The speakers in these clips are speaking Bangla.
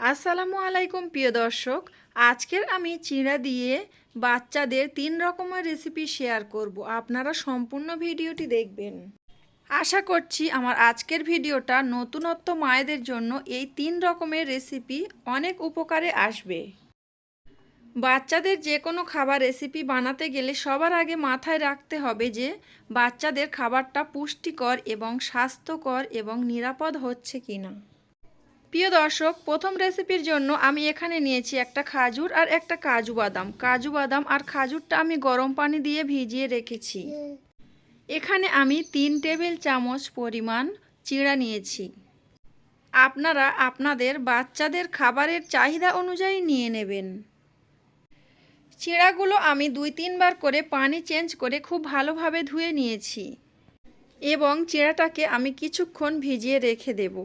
আসসালামু আলাইকুম, প্রিয় দর্শক। আজকের আমি চিড়া দিয়ে বাচ্চাদের তিন রকমের রেসিপি শেয়ার করব। আপনারা সম্পূর্ণ ভিডিওটি দেখবেন। আশা করছি আমার আজকের ভিডিওটা নতুনত্ব মায়েদের জন্য এই তিন রকমের রেসিপি অনেক উপকারে আসবে। বাচ্চাদের যে কোনো খাবার রেসিপি বানাতে গেলে সবার আগে মাথায় রাখতে হবে যে, বাচ্চাদের খাবারটা পুষ্টিকর এবং স্বাস্থ্যকর এবং নিরাপদ হচ্ছে কিনা। প্রিয় দর্শক, প্রথম রেসিপির জন্য আমি এখানে নিয়েছি একটা খাজুর আর একটা কাজু বাদাম। কাজু বাদাম আর খাজুরটা আমি গরম পানি দিয়ে ভিজিয়ে রেখেছি। এখানে আমি তিন টেবিল চামচ পরিমাণ চিড়া নিয়েছি। আপনারা আপনাদের বাচ্চাদের খাবারের চাহিদা অনুযায়ী নিয়ে নেবেন। চিড়াগুলো আমি দুই তিনবার করে পানি চেঞ্জ করে খুব ভালোভাবে ধুয়ে নিয়েছি এবং চিড়াটাকে আমি কিছুক্ষণ ভিজিয়ে রেখে দেবো।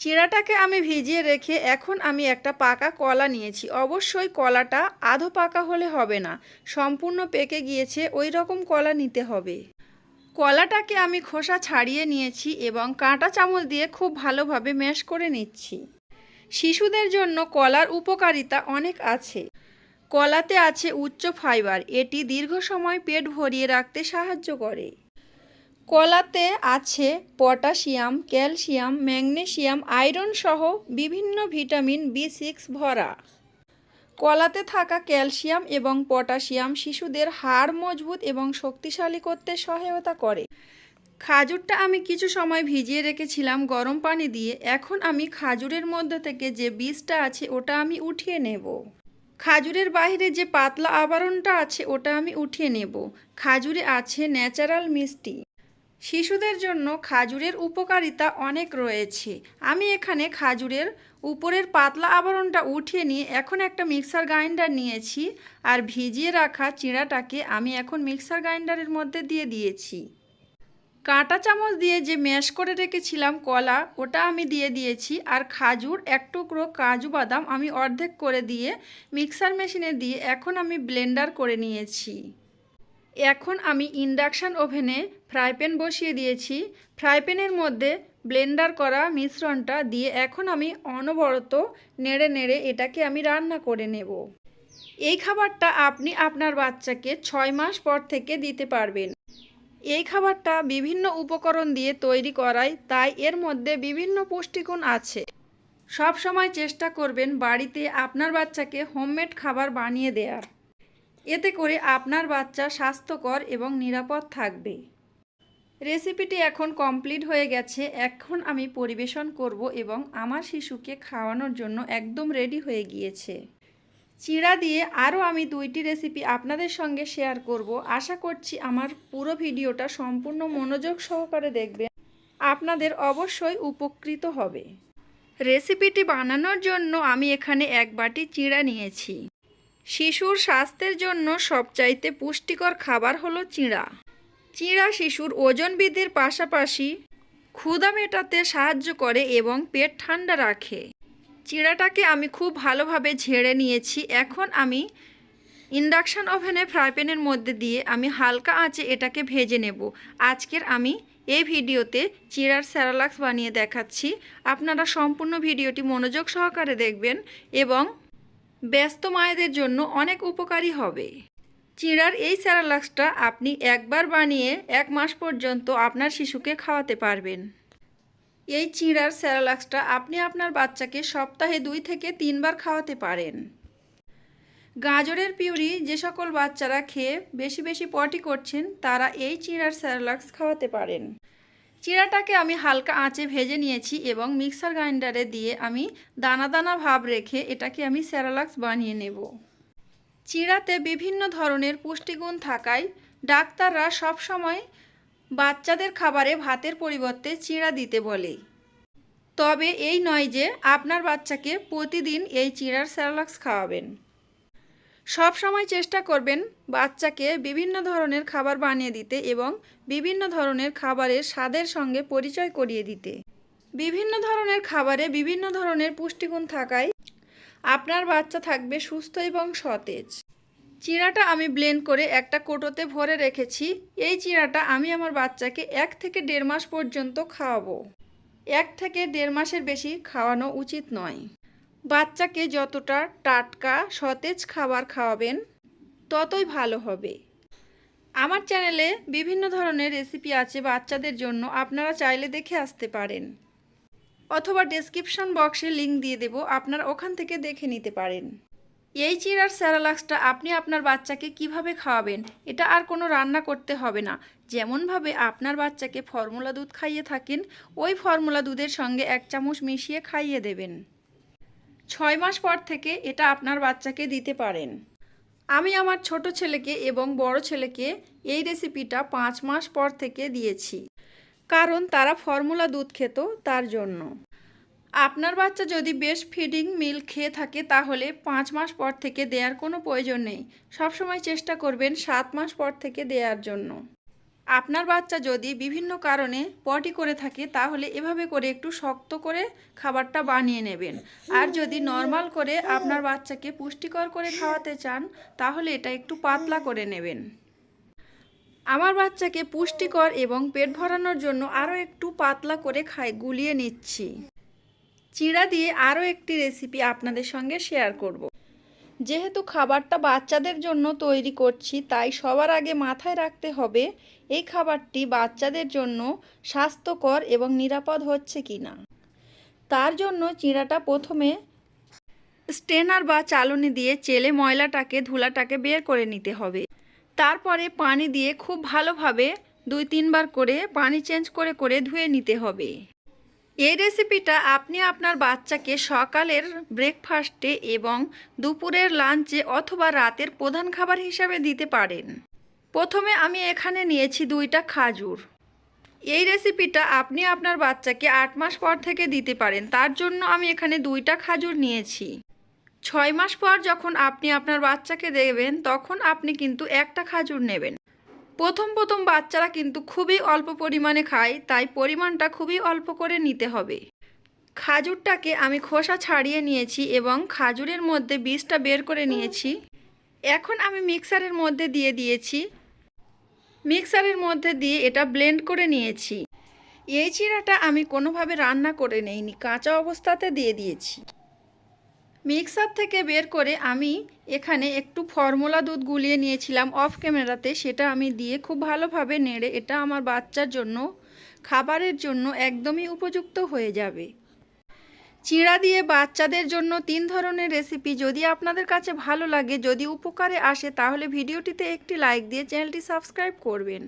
চিড়াটাকে আমি ভিজিয়ে রেখে এখন আমি একটা পাকা কলা নিয়েছি। অবশ্যই কলাটা আধো পাকা হলে হবে না, সম্পূর্ণ পেকে গিয়েছে ওই রকম কলা নিতে হবে। কলাটাকে আমি খোসা ছাড়িয়ে নিয়েছি এবং কাঁটা চামচ দিয়ে খুব ভালোভাবে ম্যাশ করে নিচ্ছি। শিশুদের জন্য কলার উপকারিতা অনেক আছে। কলাতে আছে উচ্চ ফাইবার, এটি দীর্ঘ সময় পেট ভরিয়ে রাখতে সাহায্য করে। কলাতে আছে পটাশিয়াম, ক্যালসিয়াম, ম্যাগনেসিয়াম, আয়রন সহ বিভিন্ন ভিটামিন বি সিক্স ভরা। কলাতে থাকা ক্যালসিয়াম এবং পটাশিয়াম শিশুদের হাড় মজবুত এবং শক্তিশালী করতে সহায়তা করে। খাজুরটা আমি কিছু সময় ভিজিয়ে রেখেছিলাম গরম পানি দিয়ে। এখন আমি খাজুরের মধ্যে থেকে যে বীজটা আছে ওটা আমি উঠিয়ে নেব। খাজুরের বাইরে যে পাতলা আবরণটা আছে ওটা আমি উঠিয়ে নেব। খাজুরে আছে ন্যাচারাল মিষ্টি। শিশুদের জন্য খাজুরের উপকারিতা অনেক রয়েছে। আমি এখানে খাজুরের উপরের পাতলা আবরণটা উঠিয়ে নিয়ে এখন একটা মিক্সার গ্রাইন্ডার নিয়েছি আর ভিজিয়ে রাখা চিঁড়াটাকে আমি এখন মিক্সার গ্রাইন্ডারের মধ্যে দিয়ে দিয়েছি। কাঁটা চামচ দিয়ে যে ম্যাশ করে রেখেছিলাম কলা, ওটা আমি দিয়ে দিয়েছি আর খাজুর এক টুকরো কাজু বাদাম আমি অর্ধেক করে দিয়ে মিক্সার মেশিনে দিয়ে এখন আমি ব্লেন্ডার করে নিয়েছি। এখন আমি ইন্ডাকশান ওভেনে ফ্রাই প্যান বসিয়ে দিয়েছি। ফ্রাই প্যানের মধ্যে ব্লেন্ডার করা মিশ্রণটা দিয়ে এখন আমি অনবরত নেড়ে নেড়ে এটাকে আমি রান্না করে নেব। এই খাবারটা আপনি আপনার বাচ্চাকে ছয় মাস পর থেকে দিতে পারবেন। এই খাবারটা বিভিন্ন উপকরণ দিয়ে তৈরি করায় তাই এর মধ্যে বিভিন্ন পুষ্টিগুণ আছে। সব সময় চেষ্টা করবেন বাড়িতে আপনার বাচ্চাকে হোমমেড খাবার বানিয়ে দেওয়ার এতে করে আপনার বাচ্চা স্বাস্থ্যকর এবং নিরাপদ থাকবে। রেসিপিটি এখন কমপ্লিট হয়ে গেছে। এখন আমি পরিবেশন করব এবং আমার শিশুকে খাওয়ানোর জন্য একদম রেডি হয়ে গিয়েছে। চিড়া দিয়ে আরও আমি দুইটি রেসিপি আপনাদের সঙ্গে শেয়ার করব। আশা করছি আমার পুরো ভিডিওটা সম্পূর্ণ মনোযোগ সহকারে দেখবেন। আপনাদের অবশ্যই উপকৃত হবে। রেসিপিটি বানানোর জন্য আমি এখানে এক বাটি চিড়া নিয়েছি। শিশুর স্বাস্থ্যের জন্য সবচাইতে পুষ্টিকর খাবার হলো চিঁড়া। চিঁড়া শিশুর ওজন বৃদ্ধির পাশাপাশি ক্ষুধা মেটাতে সাহায্য করে এবং পেট ঠান্ডা রাখে। চিঁড়াটাকে আমি খুব ভালোভাবে ঝেড়ে নিয়েছি। এখন আমি ইন্ডাকশান ওভেনে ফ্রাই প্যানের মধ্যে দিয়ে আমি হালকা আঁচে এটাকে ভেজে নেব। আজকের আমি এই ভিডিওতে চিড়ার স্যারালাক্স বানিয়ে দেখাচ্ছি। আপনারা সম্পূর্ণ ভিডিওটি মনোযোগ সহকারে দেখবেন এবং ব্যস্ত মায়েদের জন্য অনেক উপকারী হবে। চিঁড়ার এই স্যারালাক্সটা আপনি একবার বানিয়ে এক মাস পর্যন্ত আপনার শিশুকে খাওয়াতে পারবেন। এই চিঁড়ার স্যারালাক্সটা আপনি আপনার বাচ্চাকে সপ্তাহে দুই থেকে তিনবার খাওয়াতে পারেন। গাজরের পিউরি যে সকল বাচ্চারা খেয়ে বেশি বেশি পটি করছেন, তারা এই চিঁড়ার স্যারালাক্স খাওয়াতে পারেন। চিড়াটাকে আমি হালকা আঁচে ভেজে নিয়েছি এবং মিক্সার গ্রাইন্ডারে দিয়ে আমি দানা দানা ভাব রেখে এটাকে আমি স্যারালাক্স বানিয়ে নেব। চিড়াতে বিভিন্ন ধরনের পুষ্টিগুণ থাকায় ডাক্তাররা সব সময় বাচ্চাদের খাবারে ভাতের পরিবর্তে চিড়া দিতে বলে। তবে এই নয় যে আপনার বাচ্চাকে প্রতিদিন এই চিড়ার স্যারালাক্স খাওয়াবেন। সব সময় চেষ্টা করবেন বাচ্চাকে বিভিন্ন ধরনের খাবার বানিয়ে দিতে এবং বিভিন্ন ধরনের খাবারের স্বাদের সঙ্গে পরিচয় করিয়ে দিতে। বিভিন্ন ধরনের খাবারে বিভিন্ন ধরনের পুষ্টিগুণ থাকায় আপনার বাচ্চা থাকবে সুস্থ এবং সতেজ। চিড়াটা আমি ব্লেন্ড করে একটা কোটোতে ভরে রেখেছি। এই চিড়াটা আমি আমার বাচ্চাকে এক থেকে দেড় মাস পর্যন্ত খাওয়াবো। এক থেকে দেড় মাসের বেশি খাওয়ানো উচিত নয়। বাচ্চাকে যতটা টাটকা, সতেজ খাবার খাওয়াবেন, ততই ভালো হবে। আমার চ্যানেলে বিভিন্ন ধরনের রেসিপি আছে বাচ্চাদের জন্য, আপনারা চাইলে দেখে আসতে পারেন। অথবা ডেসক্রিপশন বক্সে লিংক দিয়ে দেব, আপনারা ওখান থেকে দেখে নিতে পারেন। এই চিরার স্যারালাক্সটা আপনি আপনার বাচ্চাকে কীভাবে খাওয়াবেন, এটা আর কোনো রান্না করতে হবে না। যেমনভাবে আপনার বাচ্চাকে ফর্মুলা দুধ খাইয়ে থাকেন, ওই ফর্মুলা দুধের সঙ্গে এক চামচ মিশিয়ে খাইয়ে দেবেন। ছয় মাস পর থেকে এটা আপনার বাচ্চাকে দিতে পারেন। আমি আমার ছোট ছেলেকে এবং বড় ছেলেকে এই রেসিপিটা পাঁচ মাস পর থেকে দিয়েছি। কারণ তারা ফর্মুলা দুধ খেত তার জন্য। আপনার বাচ্চা যদি বেশ ফিডিং মিল খেয়ে থাকে তাহলে পাঁচ মাস পর থেকে দেওয়ার কোনো প্রয়োজন নেই। সবসময় চেষ্টা করবেন সাত মাস পর থেকে দেওয়ার জন্য। আপনার বাচ্চা যদি বিভিন্ন কারণে পটি করে থাকে, তাহলে এভাবে করে একটু শক্ত করে খাবারটা বানিয়ে নেবেন। আর যদি নর্মাল করে আপনার বাচ্চাকে পুষ্টিকর করে খাওয়াতে চান, তাহলে এটা একটু পাতলা করে নেবেন। আমার বাচ্চাকে পুষ্টিকর এবং পেট ভরানোর জন্য আরও একটু পাতলা করে খাই, গুলিয়ে নিচ্ছি। চিড়া দিয়ে আরও একটি রেসিপি আপনাদের সঙ্গে শেয়ার করব। যেহেতু খাবারটা বাচ্চাদের জন্য তৈরি করছি, তাই সবার আগে মাথায় রাখতে হবে এই খাবারটি বাচ্চাদের জন্য স্বাস্থ্যকর এবং নিরাপদ হচ্ছে কি না তার জন্য চিঁড়াটা প্রথমে স্টেনার বা চালনি দিয়ে চেলে ময়লাটাকে, ধুলাটাকে বের করে নিতে হবে। তারপরে পানি দিয়ে খুব ভালোভাবে দুই তিনবার করে পানি চেঞ্জ করে করে ধুয়ে নিতে হবে। এই রেসিপিটা আপনি আপনার বাচ্চাকে সকালের ব্রেকফাস্টে এবং দুপুরের লাঞ্চে অথবা রাতের প্রধান খাবার হিসাবে দিতে পারেন। প্রথমে আমি এখানে নিয়েছি দুইটা খাজুর। এই রেসিপিটা আপনি আপনার বাচ্চাকে আট মাস পর থেকে দিতে পারেন, তার জন্য আমি এখানে দুইটা খাজুর নিয়েছি। ছয় মাস পর যখন আপনি আপনার বাচ্চাকে দেবেন, তখন আপনি কিন্তু একটা খাজুর নেবেন। প্রথম প্রথম বাচ্চারা কিন্তু খুবই অল্প পরিমাণে খায়, তাই পরিমাণটা খুবই অল্প করে নিতে হবে। খাজুরটাকে আমি খোসা ছাড়িয়ে নিয়েছি এবং খাজুরের মধ্যে বীজটা বের করে নিয়েছি। এখন আমি মিক্সারের মধ্যে দিয়ে দিয়েছি। মিক্সারের মধ্যে দিয়ে এটা ব্লেন্ড করে নিয়েছি। এই চিড়াটা আমি কোনোভাবে রান্না করে নেইনি, কাঁচা অবস্থাতে দিয়ে দিয়েছি। মিক্সার থেকে বের করে আমি এখানে একটু ফর্মুলা দুধ গুলিয়ে নিয়েছিলাম অফ ক্যামেরাতে সেটা আমি দিয়ে খুব ভালোভাবে নেড়ে এটা আমার বাচ্চার জন্য, খাবারের জন্য একদমই উপযুক্ত হয়ে যাবে। চিড়া দিয়ে বাচ্চাদের জন্য তিন ধরনের রেসিপি যদি আপনাদের কাছে ভালো লাগে, যদি উপকারে আসে, তাহলে ভিডিওটিতে একটি লাইক দিয়ে চ্যানেলটি সাবস্ক্রাইব করবেন।